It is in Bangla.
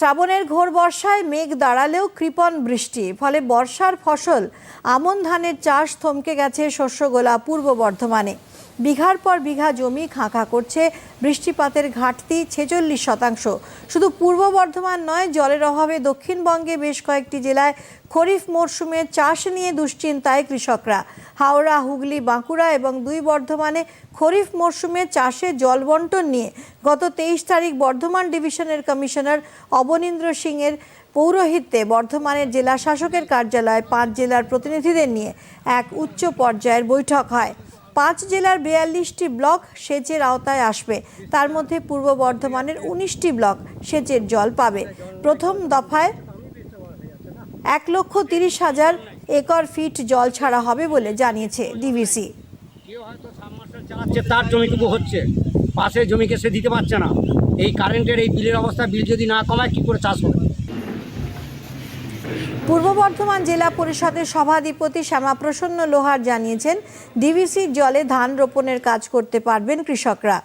শ্রাবণের ঘোর বর্ষায় মেঘ দাঁড়ালেও কৃপণ বৃষ্টি, ফলে বর্ষার ফসল, আমন ধানের চাষ থমকে গেছে শস্যগোলা পূর্ব বর্ধমানে। বিঘার পর বিঘা জমি খাঁখা করছে বৃষ্টিপাতের ঘাটতি ছেচল্লিশ শতাংশ। শুধু পূর্ব বর্ধমান নয়, জলের অভাবে দক্ষিণবঙ্গে বেশ কয়েকটি জেলায় খরিফ মরশুমে চাষ নিয়ে দুশ্চিন্তায় কৃষকরা। হাওড়া, হুগলি, বাঁকুড়া এবং দুই বর্ধমানে খরিফ মরশুমে চাষে জল বন্টন নিয়ে গত তেইশ তারিখ বর্ধমান ডিভিশনের কমিশনার অবনীন্দ্র সিংয়ের পৌরোহিত্যে বর্ধমানের জেলা শাসকের কার্যালয়ে পাঁচ জেলার প্রতিনিধিদের নিয়ে এক উচ্চ পর্যায়ের বৈঠক হয়। পাঁচ জেলার বিয়াল্লিশটি ব্লক সেচের আওতায় আসবে। তার মধ্যে পূর্ব বর্ধমানের উনিশটি ব্লক সেচের জল পাবে। প্রথম দফায় এক লক্ষ তিরিশ হাজার একর ফিট জল ছাড়া হবে বলে জানিয়েছে ডিবিসি। তার জমিটুকু হচ্ছে। পাশের জমিকে সে দিতে পারছে না। এই কারেন্টের এই বিলের অবস্থা, বিল যদি না কমায় কি করে চাষ হবে? পূর্ব বর্ধমান জেলা পরিষদের সভাধিপতি শ্যামাপ্রসন্ন লোহার জানিয়েছেন, ডিভিসির জলে ধান রোপণের কাজ করতে পারবেন কৃষকরা।